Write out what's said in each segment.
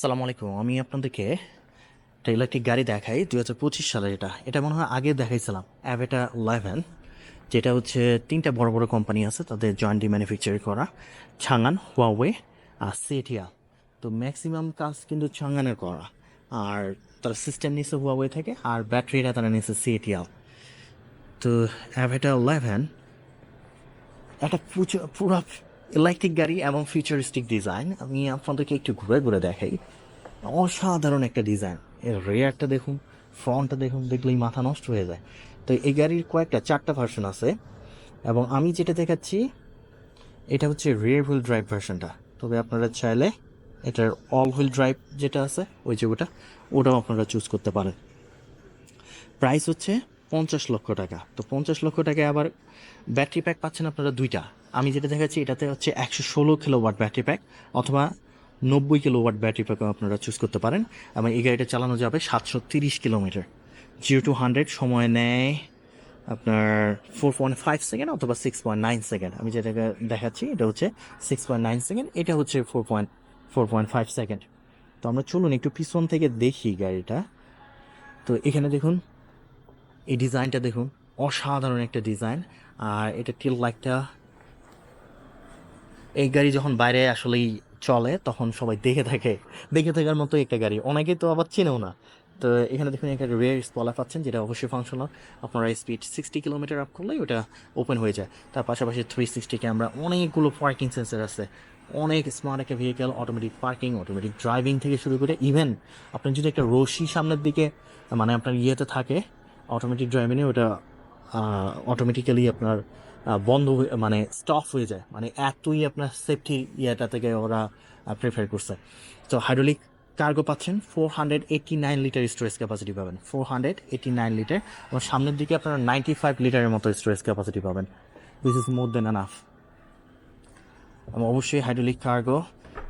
সালাম আলাইকুম। আমি আপনাদেরকে একটা ইলেকট্রিক গাড়ি দেখাই দু হাজার পঁচিশ সালের এটা। এটা মনে হয় আগে দেখাইছিলাম অ্যাভেটা ইলেভেন যেটা হচ্ছে তিনটা বড় বড় কোম্পানি আছে, তাদের জয়েন্টলি ম্যানুফ্যাকচার করা। ছাঙ্গান হুয়াওয়ে আর সেটিয়া তো ম্যাক্সিমাম কাজ কিন্তু ছাঙ্গানের করা। আর তারা সিস্টেম নিচ্ছে হুয়াওয়ে থেকে, আর ব্যাটারিটা তারা নিচ্ছে সেটিয়াল তো অ্যাভেটা ইলেভেন একটা পুরো ইলেকট্রিক গাড়ি এবং ফিউচারিস্টিক ডিজাইন আমি আপনাদেরকে একটু ঘুরে ঘুরে দেখাই। অসাধারণ একটা ডিজাইন এর রেয়ারটা দেখুন ফ্রন্টটা দেখুন, দেখলেই মাথা নষ্ট হয়ে যায়। তো এই গাড়ির কয়েকটা, চারটা ভার্সন আছে। এবং আমি যেটা দেখাচ্ছি, এটা হচ্ছে রিয়ার হুইল ড্রাইভ ভার্সনটা তবে আপনারা চাইলে এটার অল হুইল ড্রাইভ যেটা আছে, ওই যে ওটা, ওটাও আপনারা চুজ করতে পারেন। প্রাইস হচ্ছে পঞ্চাশ লক্ষ টাকা। তো পঞ্চাশ লক্ষ টাকায় আবার ব্যাটারি প্যাক পাচ্ছেন আপনারা দুইটা। আমি যেটা দেখাচ্ছি, এটাতে হচ্ছে একশো ষোলো কিলো ওয়াট ব্যাটারি প্যাক অথবা নব্বই কিলো ওয়াট ব্যাটারি প্যাকও আপনারা চুজ করতে পারেন। এবং এই গাড়িটা চালানো যাবে সাতশো তিরিশ কিলোমিটার। জিরো টু হান্ড্রেড সময় নেয় আপনার ফোর পয়েন্ট ফাইভ সেকেন্ড অথবা সিক্স পয়েন্ট নাইন সেকেন্ড আমি যেটাকে দেখাচ্ছি, এটা হচ্ছে সিক্স পয়েন্ট নাইন সেকেন্ড এটা হচ্ছে four point four point five second তো আমরা চলুন একটু পিছন থেকে দেখি গাড়িটা। তো এখানে দেখুন, এই ডিজাইনটা দেখুন, অসাধারণ একটা ডিজাইন। আর এটা টিল লাইটটা এই গাড়ি যখন বাইরে আসলেই চলে, তখন সবাই দেখে থাকে। দেখে থাকার মতো একটা গাড়ি। অনেকে তো আবার চেনেও না। তো এখানে দেখুন একটা রেয়ার স্পলার পাচ্ছেন, যেটা অবশ্যই ফাংশনাল আপনারা স্পিড সিক্সটি কিলোমিটার আপ করলেই ওটা ওপেন হয়ে যায়। তার পাশাপাশি থ্রি সিক্সটি ক্যামেরা অনেকগুলো পার্কিং সেন্সার আছে। অনেক স্মার্ট একটা vehicle automatic parking automatic driving থেকে শুরু করে ইভেন আপনি যদি একটা রশি সামনের দিকে মানে আপনার ইয়েতে থাকে অটোমেটিক ড্রাইভিংয়ে ওটা অটোমেটিক্যালি আপনার বন্ধ মানে স্টপ হয়ে যায়। মানে এতই আপনার সেফটি ইয়েটা থেকে ওরা প্রেফার করছে। তো হাইড্রোলিক কার্গো পাচ্ছেন four hundred eighty nine litre storage capacity পাবেন। Four hundred eighty nine litre এবং সামনের দিকে আপনারা নাইনটি ফাইভ লিটারের মতো স্টোরেজ ক্যাপাসিটি পাবেন। This is more than enough এবং অবশ্যই হাইড্রোলিক কার্গো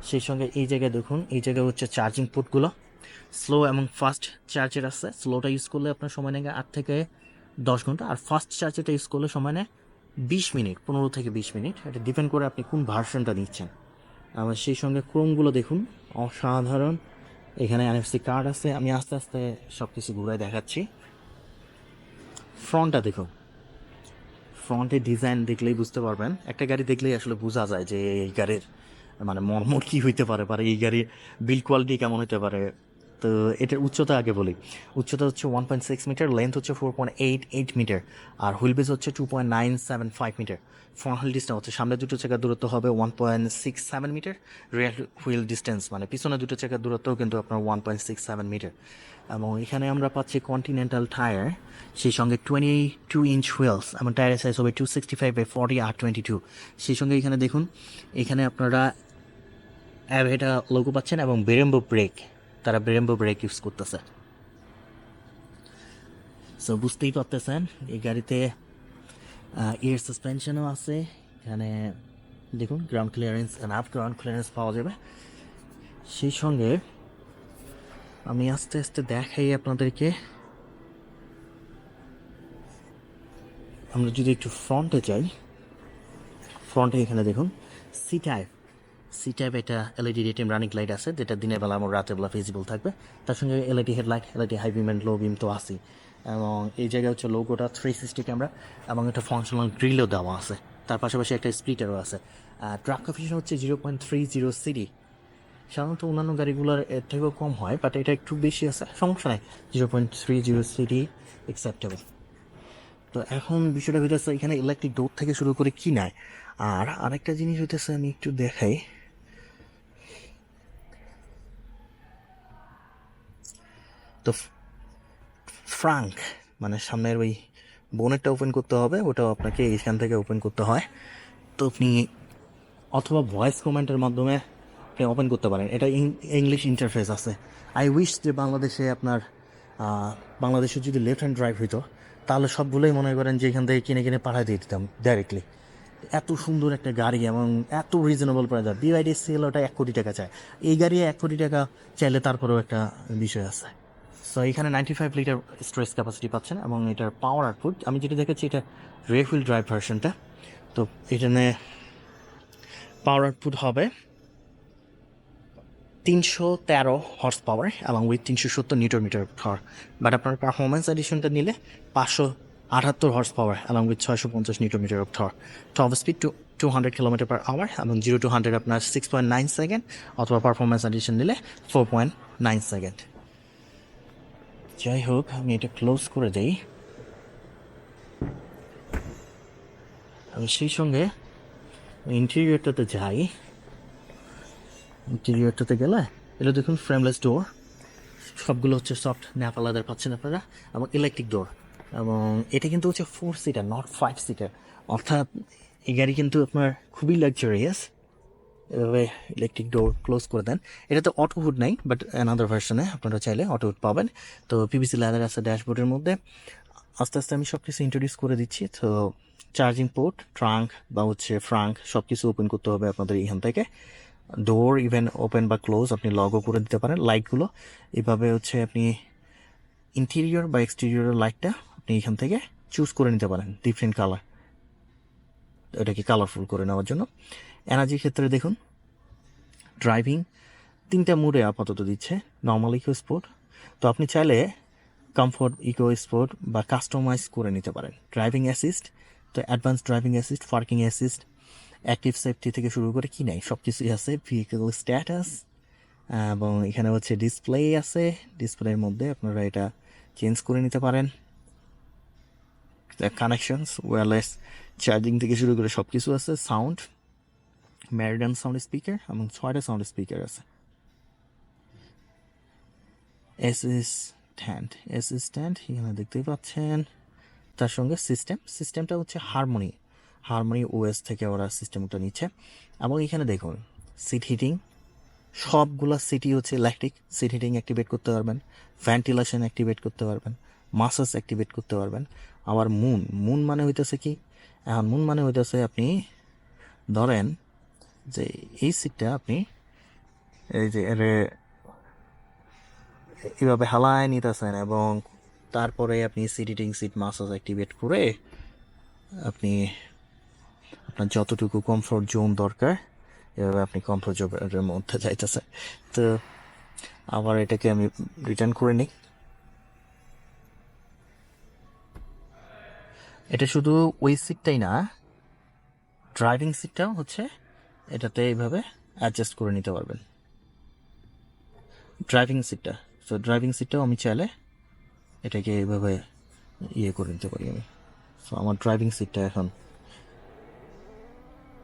সেই সঙ্গে এই জায়গায় দেখুন, এই জায়গায় হচ্ছে চার্জিং পোর্টগুলো স্লো এবং ফাস্ট চার্জার আছে। স্লোটা ইউজ করলে আপনার সময় নেয় আট থেকে দশ ঘণ্টা। আর ফাস্ট চার্জারটা ইউজ করলে সময় নেয় বিশ মিনিট, পনেরো থেকে বিশ মিনিট, এটা ডিপেন্ড করে আপনি কোন ভার্সনটা নিচ্ছেন। আমার সেই সঙ্গে ক্রোমগুলো দেখুন, অসাধারণ। এখানে এনএফসি কার্ড আছে, আমি আস্তে আস্তে সব কিছু ঘুরায় দেখাচ্ছি। ফ্রন্টটা দেখুন। ফ্রন্টের ডিজাইন দেখলেই বুঝতে পারবেন। একটা গাড়ি দেখলেই আসলে বোঝা যায় যে এই গাড়ির মানে মর্মর কী হইতে পারে পারে এই গাড়ির বিল কোয়ালিটি কেমন হতে পারে। তো এটার উচ্চতা আগে বলি। উচ্চতা হচ্ছে one point six metre length হচ্ছে four point eight eight metre, আর হুইল বেস হচ্ছে two point nine seven five metre. Front wheel distance হচ্ছে, সামনে দুটো চাকার দূরত্ব হবে one point six seven metre rear wheel distance মানে পিছনে দুটো চাকার দূরত্বও কিন্তু আপনার one point six seven metre. এবং এখানে আমরা পাচ্ছি কন্টিনেন্টাল টায়ার সেই সঙ্গে টোয়েন্টি টু ইঞ্চ হুইলস এবং টায়ারের সাইজ হবে two sixty five by forty R twenty two সেই সঙ্গে এখানে দেখুন, এখানে আপনারা অ্যাভেটা লোগো পাচ্ছেন এবং বেরেম্বো ব্রেক তারা বেরেম্বো ব্রেক ইউজ করতেছে। সো বুঝতেই পারতেছেন, এই গাড়িতে এয়ার সাসপেনশনও আছে। এখানে, দেখুন ground clearance up ground clearance পাওয়া যাবে। সেই সঙ্গে, আমি আস্তে আস্তে দেখাই আপনাদেরকে। আমরা যদি একটু ফ্রন্টে যাই ফ্রন্টে এখানে দেখুন সি টাইপ সি টাইপ এটা এলইডি রেটিম রানিং লাইট আছে, যেটা দিনের বেলা আমার রাতের বেলা ভিজিবল থাকবে। তার সঙ্গে LED headlight LED high beam and low beam তো আসি এবং এই জায়গায় হচ্ছে লোগোটা থ্রি সিক্সটি ক্যামেরা এবং একটা ফাংশনাল গ্রিলও দেওয়া আছে। তার পাশাপাশি একটা স্প্লিটারও আছে। ট্রাক কফিশন হচ্ছে zero point three zero CD সাধারণত অন্যান্য গাড়িগুলোর এর থেকেও কম হয় বাট এটা একটু বেশি আছে। সমস্যা নেই zero point three zero CD acceptable তো এখন বিষয়টা হইতেছে এখানে ইলেকট্রিক ডোর থেকে শুরু করে কি নাই? আর আরেকটা জিনিস হইতেছে আমি একটু দেখাই। তো ফ্রাঙ্ক মানে সামনের ওই বোনেটটা ওপেন করতে হবে, ওটাও আপনাকে এইখান থেকে ওপেন করতে হয়। তো আপনি অথবা ভয়েস কমেন্টের মাধ্যমে ওপেন করতে পারেন। এটা ইংলিশ ইন্টারফেস আছে। আই উইশ যে বাংলাদেশে আপনার বাংলাদেশে যদি লেফট হ্যান্ড ড্রাইভ হইতো, তাহলে সবগুলোই মনে করেন যে এখান থেকে কিনে কিনে পাঠিয়ে দিয়ে দিতাম ডাইরেক্টলি এত সুন্দর একটা গাড়ি এবং এত রিজনেবল প্রাইস বিআইডি সেল ওটা এক কোটি টাকা চায়। এই গাড়ি এক কোটি টাকা চাইলে তারপরেও একটা বিষয় আছে। সো এখানে ninety five litre storage capacity পাচ্ছেন এবং এটার পাওয়ার আউটপুট আমি যেটা দেখেছি এটা রেফিল ড্রাইভ ভার্সনটা তো এখানে পাওয়ার আউটপুট হবে তিনশো তেরো হর্স পাওয়ার এবং উইথ তিনশো সত্তর নিউটন মিটার থর বাট আপনার পারফরমেন্স এডিশনটা নিলে পাঁচশো আটাত্তর হর্স পাওয়ার এবং উইথ ছয়শো পঞ্চাশ newton metre of torque top speed two two hundred kilometre per hour এবং জিরো টু হান্ড্রেড আপনার সিক্স পয়েন্ট নাইন সেকেন্ড অথবা পারফরমেন্স এডিশন নিলে ফোর পয়েন্ট নাইন সেকেন্ড যাই হোক, আমি এটা ক্লোজ করে দেই। আমি সেই সঙ্গে ইন্টেরিয়রটাতে যাই। ইন্টেরিয়রটাতে গেলে এটা দেখুন ফ্রেমলেস ডোর সবগুলো হচ্ছে সফট ন্যাপা লাদার পাচ্ছেন আপনারা। এবং ইলেকট্রিক ডোর এবং এটা কিন্তু হচ্ছে four seater not five seater অর্থাৎ এই গাড়ি কিন্তু আপনার খুবই লাক্সারিয়াস এভাবে ইলেকট্রিক ডোর ক্লোজ করে দেন। এটাতে অটো হুড নাই বাট অ্যানাদার ভার্সনে আপনারা চাইলে অটো হুড পাবেন। তো পিভিসি লেদার আছে ড্যাশবোর্ডের মধ্যে। আস্তে আস্তে আমি সব কিছু ইন্ট্রোডিউস করে দিচ্ছি। তো চার্জিং পোর্ট ট্রাঙ্ক বা হচ্ছে ফ্রাঙ্ক সব কিছু ওপেন করতে হবে আপনাদের এখান থেকে। ডোর ইভেন ওপেন বা ক্লোজ আপনি লগও করে দিতে পারেন লাইটগুলো এভাবে হচ্ছে আপনি ইন্টেরিয়র বা এক্সটেরিয়রের লাইটটা আপনি এখান থেকে চুজ করে নিতে পারেন ডিফারেন্ট কালার এটাকে কালারফুল করে নেওয়ার জন্য। এনার্জির ক্ষেত্রে দেখুন, ড্রাইভিং তিনটা মুডে আপাতত দিচ্ছে, নর্মাল ইকো স্পোর্ট। তো আপনি চাইলে কমফোর্ট ইকো স্পোর্ট বা কাস্টমাইজ করে নিতে পারেন। ড্রাইভিং অ্যাসিস্ট, তো advance driving assist, parking assist, active safety থেকে শুরু করে কি নাই সব কিছুই আছে ভেহিকেল স্ট্যাটাস এবং এখানে হচ্ছে ডিসপ্লে আছে ডিসপ্লের মধ্যে আপনারা এটা চেঞ্জ করে নিতে পারেন। কানেকশনস ওয়্যারলেস চার্জিং থেকে শুরু করে সব কিছু আছে সাউন্ড ম্যারিডান সাউন্ড স্পিকার এবং ছয়টা সাউন্ড স্পিকার আছে অ্যাসিস্ট্যান্ট অ্যাসিস্ট্যান্ট এখানে দেখতেই পাচ্ছেন তার সঙ্গে সিস্টেম সিস্টেমটা হচ্ছে হারমোনি হারমোনি ওএস থেকে ওরা সিস্টেমটা নিচ্ছে। এবং এখানে দেখুন সিট হিটিং সবগুলা সিটি হচ্ছে ইলেকট্রিক সিট হিটিং অ্যাক্টিভেট করতে পারবেন ভেন্টিলেশন অ্যাক্টিভেট করতে পারবেন মাসাজ অ্যাক্টিভেট করতে পারবেন। আবার মুন মুন মানে হইতেছে কি? এখন মুন মানে হইতেছে আপনি, ধরেন যে এই সিটটা আপনি এই যে এর, এভাবে হালায় নিতেছেন এবং তারপরে আপনি seat heating seat massage activate করে আপনি আপনার যতটুকু কমফোর্ট জোন দরকার, এভাবে আপনি কমফোর্ট জোনের মধ্যে যাইতেছে তো আবার এটাকে আমি রিটার্ন করে নিই। এটা শুধু ওই সিটটাই না ড্রাইভিং সিটটাও হচ্ছে এটাতে এইভাবে অ্যাডজাস্ট করে নিতে পারবেন। ড্রাইভিং সিটটা তো ড্রাইভিং সিটটাও আমি চাইলে এটাকে এইভাবে ইয়ে করে নিতে পারি আমি। সো আমার ড্রাইভিং সিটটা এখন।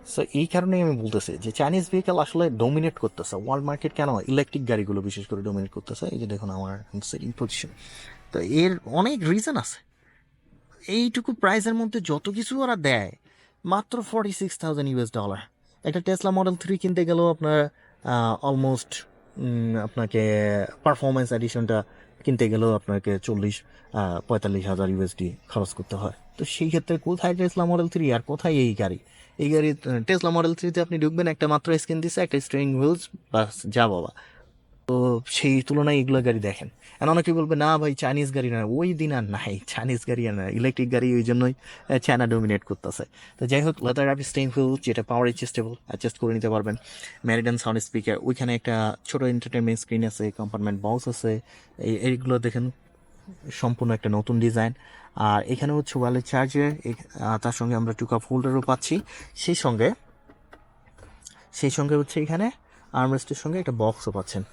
সো এই কারণেই আমি বলতেছি যে চাইনিজ ভেহিকেল আসলে ডোমিনেট করতেছে। ওয়ার্ল্ড মার্কেট কেন? ইলেকট্রিক গাড়িগুলো বিশেষ করে ডোমিনেট করতেছে। এই যে দেখুন আমার সেটিং পজিশন তো এর অনেক রিজন আছে। এইটুকু প্রাইসের মধ্যে যত কিছু ওরা দেয়, মাত্র forty six thousand US dollar একটা টেসলা মডেল থ্রি কিনতে গেলেও আপনার অলমোস্ট আপনাকে পারফরমেন্স এডিশনটা কিনতে গেলেও আপনাকে চল্লিশ পঁয়তাল্লিশ হাজার ইউএসডি খরচ করতে হয়। তো সেই ক্ষেত্রে কোথায় টেসলা মডেল থ্রি আর কোথায় এই গাড়ি? এই গাড়ি টেসলা মডেল থ্রিতে আপনি ঢুকবেন, একটা মাত্র স্ক্রিন দিচ্ছে একটা স্ট্রিং হুইলস বাস, যা বাবা তো সেই তুলনায় এগুলো গাড়ি দেখেন। আর অনেকে বলবে, না ভাই চাইনিজ গাড়ি না। ওই দিন আর নাই। চাইনিজ গাড়ি আর না ইলেকট্রিক গাড়ি ওই জন্যই চায়না ডোমিনেট করতেছে। তো যাই হোক লেদার অ্যাপ স্টেইন হুইল যেটা পাওয়ার অ্যাডজাস্টেবল অ্যাডজাস্ট করে নিতে পারবেন। ম্যারিডান সাউন্ড স্পিকার ওইখানে একটা ছোট এন্টারটেনমেন্ট স্ক্রিন আছে কম্পার্টমেন্ট বক্স আছে। এই, এইগুলো দেখেন, সম্পূর্ণ একটা নতুন ডিজাইন আর এখানে হচ্ছে ওয়ালেট চার্জার তার সঙ্গে আমরা টু কাপ হোল্ডারও পাচ্ছি। সেই সঙ্গে সেই সঙ্গে হচ্ছে এখানে আর্মরেস্টের সঙ্গে একটা বক্সও পাচ্ছেন।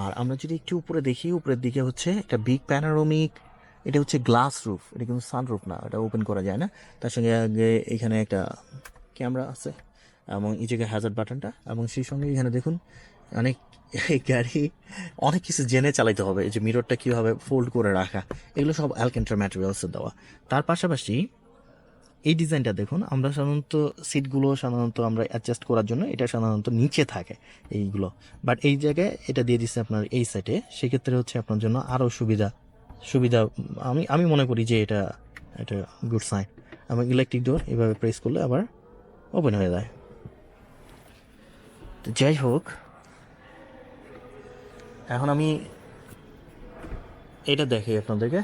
আর আমরা যদি একটু উপরে দেখি, উপরের দিকে হচ্ছে একটা বিগ প্যানারোমিক এটা হচ্ছে গ্লাস রুফ এটা কিন্তু সানরুফ না, এটা ওপেন করা যায় না। তার সঙ্গে আগে এখানে একটা ক্যামেরা আছে, এবং এই জায়গায় হ্যাজার্ড বাটনটা এবং সেই সঙ্গে এখানে দেখুন, অনেক গাড়ি, অনেক কিছু জেনে চালাইতে হবে যে মিররটা কীভাবে ফোল্ড করে রাখা, এগুলো সব অ্যালকেন্টার ম্যাটেরিয়ালসের দেওয়া। তার পাশাপাশি এই ডিজাইনটা দেখুন, আমরা সাধারণত সিটগুলো সাধারণত আমরা অ্যাডজাস্ট করার জন্য এটা সাধারণত নিচে থাকে এইগুলো। বাট এই জায়গায় এটা দিয়ে দিচ্ছে আপনার এই সাইডে সেক্ষেত্রে হচ্ছে আপনার জন্য আরও সুবিধা সুবিধা, আমি আমি মনে করি যে এটা এটা গুড সাইন এবং ইলেকট্রিক ডোর এভাবে প্রেস করলে আবার ওপেন হয়ে যায়। তো যাই হোক, এখন আমি এটা দেখাই আপনাদেরকে।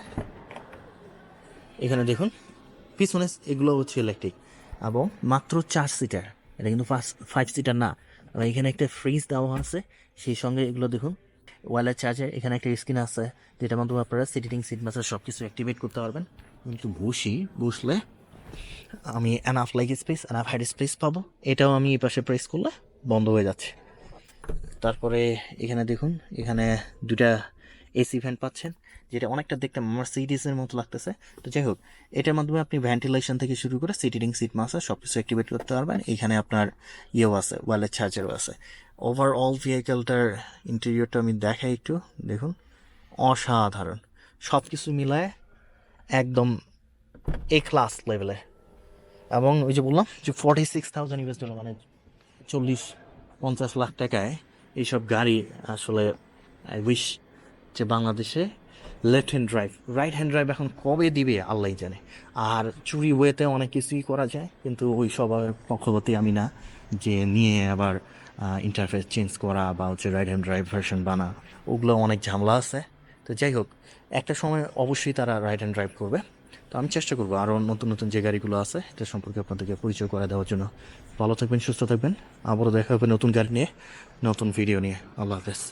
এখানে দেখুন পিছনে এগুলো হচ্ছে ইলেকট্রিক এবং মাত্র চার সিটার এটা কিন্তু ফার্স্ট ফাইভ সিটার না। এখানে একটা ফ্রিজ দেওয়া আছে। সেই সঙ্গে এগুলো দেখুন ওয়ালের চার্জার এখানে একটা স্ক্রিন আছে, যেটার মাধ্যমে আপনারা সিটিং সিট মাসাজ সব কিছু অ্যাক্টিভেট করতে পারবেন। কিন্তু বসি, বসলে আমি enough like space enough height space পাবো। এটাও আমি এই পাশে প্রেস করলে বন্ধ হয়ে যাচ্ছে। তারপরে এখানে দেখুন, এখানে দুটা এসি ভ্যান পাচ্ছেন, যেটা অনেকটা দেখতে মার্সিডিসের মতো লাগতেছে। তো যাই হোক, এটার মাধ্যমে আপনি ভেন্টিলেশন থেকে শুরু করে সিটিং সিট মাসা সব কিছু অ্যাক্টিভেট করতে পারবেন। এখানে আপনার ইয়েও আছে ওয়ালের চার্জারও আছে। ওভারঅল ভেহিকেলটার ইন্টেরিয়রটা আমি দেখাই একটু, দেখুন, অসাধারণ। সব কিছু মিলায় একদম এ ক্লাস লেভেলে এবং ওই যে বললাম যে forty six thousand US dollar মানে চল্লিশ, পঞ্চাশ লাখ টাকায় এইসব গাড়ি আসলে আই উইশ যে বাংলাদেশে left hand drive right hand drive এখন কবে দিবে, আল্লাহ জানে। আর চুরি ওয়েতে অনেক কিছুই করা যায়, কিন্তু ওই স্বভাবের পক্ষপাতি আমি না, যে নিয়ে আবার ইন্টারফেস চেঞ্জ করা বা হচ্ছে রাইট হ্যান্ড ড্রাইভ ভার্সন বানা, ওগুলো অনেক ঝামেলা আছে। তো যাই হোক, একটা সময় অবশ্যই তারা রাইট হ্যান্ড ড্রাইভ করবে। তো আমি চেষ্টা করব আরও নতুন নতুন যে গাড়িগুলো আছে, এটা সম্পর্কে আপনাদেরকে পরিচয় করে দেওয়ার জন্য। ভালো থাকবেন, সুস্থ থাকবেন। আবারও দেখা হবে নতুন গাড়ি নিয়ে, নতুন ভিডিও নিয়ে। আল্লাহ হাফেজ।